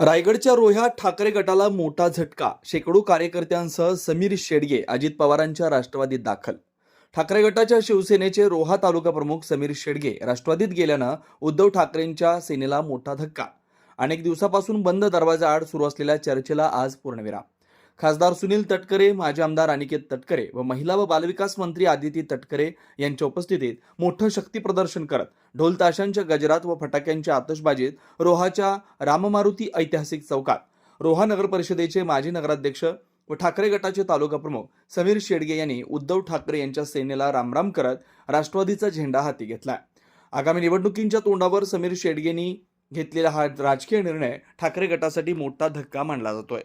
रायगडच्या रोह्या ठाकरे गटाला मोठा झटका. शेकडो कार्यकर्त्यांसह समीर शेडगे अजित पवारांच्या राष्ट्रवादीत दाखल. ठाकरे गटाच्या शिवसेनेचे रोहा तालुका प्रमुख समीर शेडगे राष्ट्रवादीत गेल्यानं उद्धव ठाकरेंच्या सेनेला मोठा धक्का. अनेक दिवसापासून बंद दरवाजा आड सुरू असलेल्या चर्चेला आज पूर्णविराम. खासदार सुनील तटकरे माजी आमदार अनिकेत तटकरे व महिला व बालविकास मंत्री आदिती तटकरे यांच्या उपस्थितीत मोठं शक्ती प्रदर्शन करत ढोल ताशांच्या गजरात व फटाक्यांच्या आतषबाजीत रोहाच्या राममारुती ऐतिहासिक चौकात रोहा नगर परिषदेचे माजी नगराध्यक्ष व ठाकरे गटाचे तालुका प्रमुख समीर शेडगे यांनी उद्धव ठाकरे यांच्या सेनेला रामराम करत राष्ट्रवादीचा झेंडा हाती घेतला. आगामी निवडणुकींच्या तोंडावर समीर शेडगेंनी घेतलेला हा राजकीय निर्णय ठाकरे गटासाठी मोठा धक्का मानला जातोय.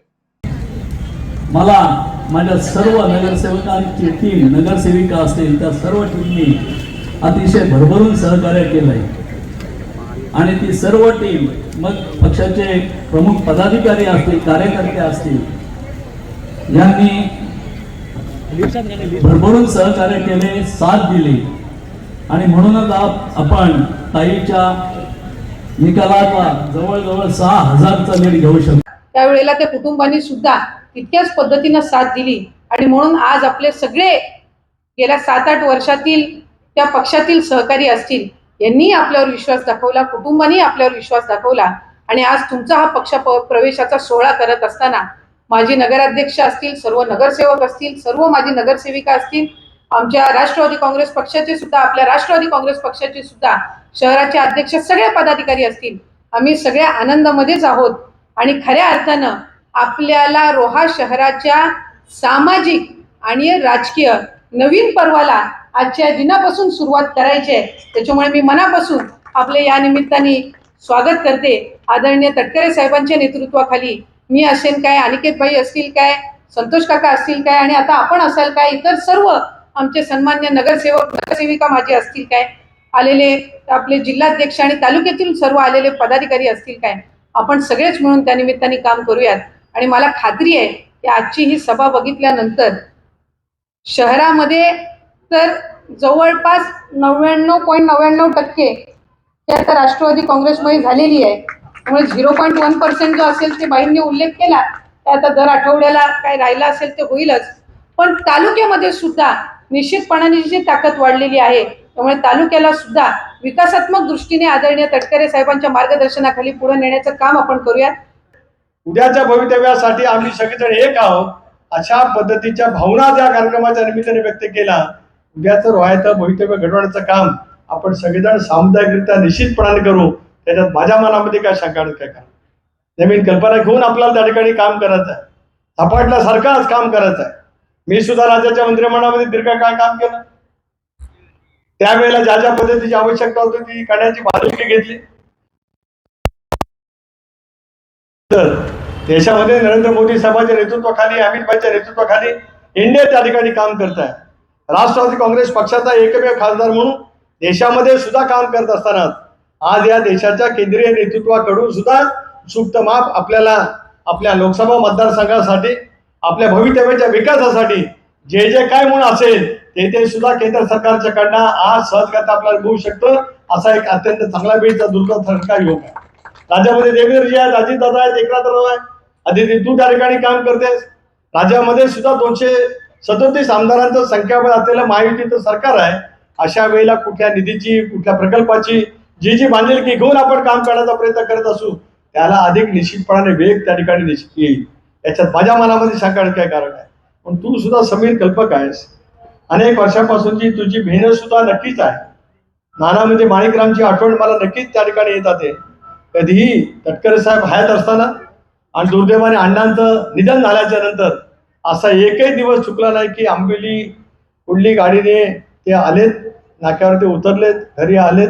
मला माझ्या सर्व नगरसेवकांची टीम नगरसेविका असतील त्या सर्व टीमनी अतिशय भरभरून सहकार्य केलंय. आणि ती सर्व टीम मग पक्षाचे प्रमुख पदाधिकारी असतील कार्यकर्ते असतील यांनी भरभरून सहकार्य केले साथ दिली. आणि म्हणूनच आपण ताईच्या निकालाचा जवळजवळ सहा हजारचा लीड घेऊ शकतो. त्यावेळेला त्या कुटुंबांनी सुद्धा तितक्याच पद्धतीनं साथ दिली. आणि म्हणून आज आपले सगळे गेल्या सात आठ वर्षातील त्या पक्षातील सहकारी असतील यांनी आपल्यावर विश्वास दाखवला कुटुंबांनी आपल्यावर विश्वास दाखवला. आणि आज तुमचा हा पक्ष प्रवेशाचा सोहळा करत असताना माजी नगराध्यक्ष असतील सर्व नगरसेवक असतील सर्व माजी नगरसेविका असतील आमच्या राष्ट्रवादी काँग्रेस पक्षाचे सुद्धा आपल्या राष्ट्रवादी काँग्रेस पक्षाचे सुद्धा शहराचे अध्यक्ष सगळे पदाधिकारी असतील. आम्ही सगळ्या आनंदामध्येच आहोत. आणि खऱ्या अर्थानं आपल्याला रोहा शहराच्या सामाजिक आणि राजकीय नवीन पर्वाला आजच्या दिनापासून सुरुवात करायची आहे. त्याच्यामुळे मी मनापासून आपले या निमित्ताने स्वागत करते. आदरणीय तटकरे साहेबांच्या नेतृत्वाखाली मी असेल काय अनिकेतभाई असतील काय संतोष काका असतील काय आणि आता आपण असाल काय इतर सर्व आमचे सन्मान्य नगरसेवक नगरसेविका माझे असतील काय आलेले आपले जिल्हाध्यक्ष आणि तालुक्यातील सर्व आलेले पदाधिकारी असतील काय आपण सगळेच मिळून त्या निमित्ताने काम करूयात. आणि मला खात्री आहे की आजची ही सभा बघितल्यानंतर शहरामध्ये तर जवळपास नव्याण्णव पॉईंट नव्याण्णव टक्के ही आता राष्ट्रवादी काँग्रेसमध्ये झालेली आहे. त्यामुळे झिरो पॉईंट वन पर्सेंट जो असेल ते बाईंनी उल्लेख केला ते आता दर आठवड्याला काय राहिला असेल ते होईलच. पण तालुक्यामध्ये सुद्धा निश्चितपणाने जी ताकद वाढलेली आहे त्यामुळे तालुक्याला सुद्धा विकासात्मक दृष्टीने आदरणीय तटकरे साहेबांच्या मार्गदर्शनाखाली पुढे नेण्याचं काम आपण करूयात. उद्याच्या भवितव्यासाठी आम्ही सगळेजण एक आहोत. अशा पद्धतीच्या भावना ज्या कार्यक्रमाच्या निमित्ताने व्यक्त केला उद्याचं रोहायचं भवितव्य घडवण्याचं काम आपण सगळेजण सामुदायिकरित्या निश्चितपणाने करू. त्याच्यात माझ्या मनामध्ये काय शंका काय करा नवीन कल्पना घेऊन आपल्याला त्या ठिकाणी काम करायचं आहे. झपाटल्यासारखंच काम करायचं आहे. मी सुद्धा राज्याच्या मंत्रिमंडळामध्ये दीर्घकाळ काम केलं. त्यावेळेला ज्या ज्या पद्धतीची आवश्यकता होती ती करण्याची मालकी घेतली. तर देशामध्ये नरेंद्र मोदी साहेबांच्या नेतृत्वाखाली अमित भाईच्या नेतृत्वाखाली इंडिया त्या ठिकाणी काम करत आहे राष्ट्रवादी काँग्रेस पक्षाचा एकमेव खासदार म्हणून देशामध्ये सुद्धा काम करत असताना आज या देशाच्या केंद्रीय नेतृत्वाकडून सुद्धा सुप्त माप आपल्याला आपल्या लोकसभा मतदारसंघासाठी आपल्या भवितव्याच्या विकासासाठी जे जे काय म्हणून असेल ते ते सुद्धा केंद्र सरकारच्या कडनं आज सहजगत आपल्याला मिळू शकतं असा एक अत्यंत चांगला वेळचा दुर्गा सरकार योग आहे. राज्यामध्ये देवेंद्रजी आहेत अजितदादा आहेत एकनाथराव आहे. आदिती तू त्या ठिकाणी काम करतेस. राज्यामध्ये सुद्धा दोनशे सदोतीस आमदारांचं संख्याबळ असलेलं महायुतीचं सरकार आहे. अशा वेळेला कुठल्या निधीची कुठल्या प्रकल्पाची जी जी बांधिलकी घेऊन आपण काम करण्याचा प्रयत्न करत असू त्याला अधिक निश्चितपणाने वेग त्या ठिकाणी निश्चित येईल. याच्यात माझ्या मनामध्ये शंका काय कारण आहे. पण तू सुद्धा समीर कल्पक आहेस. अनेक वर्षापासूनची तुझी मेहनत सुद्धा नक्कीच आहे. नाना म्हणजे माणिकरामची आठवण मला नक्कीच त्या ठिकाणी येत आहे कधीही तटकरे साहेब हयात असताना आणि दुर्दैवाने अण्णांचं निधन झाल्याच्यानंतर असा एकही दिवस चुकला नाही की आंबेली कुठली गाडीने ते आलेत नाक्यावर ते उतरलेत घरी आलेत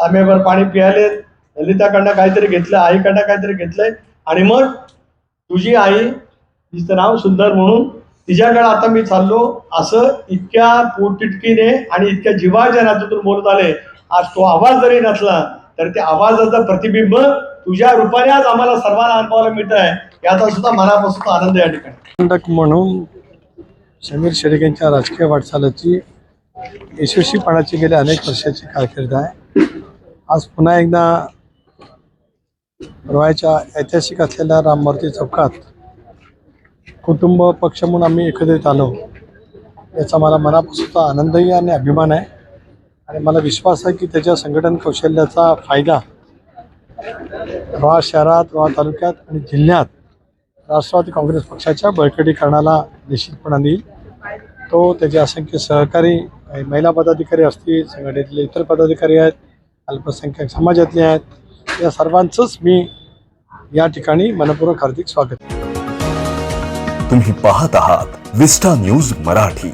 आंब्यावर पाणी पियालेत ललिताकडनं काहीतरी घेतलं आईकडनं काहीतरी घेतलंय. आणि मग तुझी आई तिचं नाव सुंदर म्हणून तिच्याकडे आता मी चाललो. असं इतक्या पोटतिटकीने आणि इतक्या जीवाच्या नात्यातून बोलत आले. आज तो आवाज जरी नसला तर त्या आवाजाचं प्रतिबिंब तुझ्या रूपाने आज आम्हाला सर्वांना अनुभवायला मिळत आहे याचा सुद्धा मनापासून आनंद या ठिकाणी. म्हणून समीर शेडगेंच्या राजकीय वाटचालीची यशस्वीपणाची गेल्या अनेक वर्षाची कारकीर्द आहे. आज पुन्हा एकदा रोहाच्या ऐतिहासिक असलेल्या राममूर्ती चौकात कुटुंब पक्ष म्हणून आम्ही एकत्रित आलो. याचा मला मनापासून आनंदही आणि अभिमान आहे. आणि मला विश्वास आहे की त्याच्या संघटन कौशल्याचा फायदा रोहा शहरात रोहा तालुक्यात आणि जिल्ह्यात राष्ट्रवादी काँग्रेस पक्षाच्या बळकटीकरणाला निश्चितपणाने येईल तो त्याचे असंख्य सहकारी काही महिला पदाधिकारी असतील संघटनेतले इतर पदाधिकारी आहेत अल्पसंख्याक समाजातले आहेत या सर्वांचंच मी या ठिकाणी मनपूर्वक हार्दिक स्वागत तुम्ही पाहत आहात विस्टा न्यूज मराठी.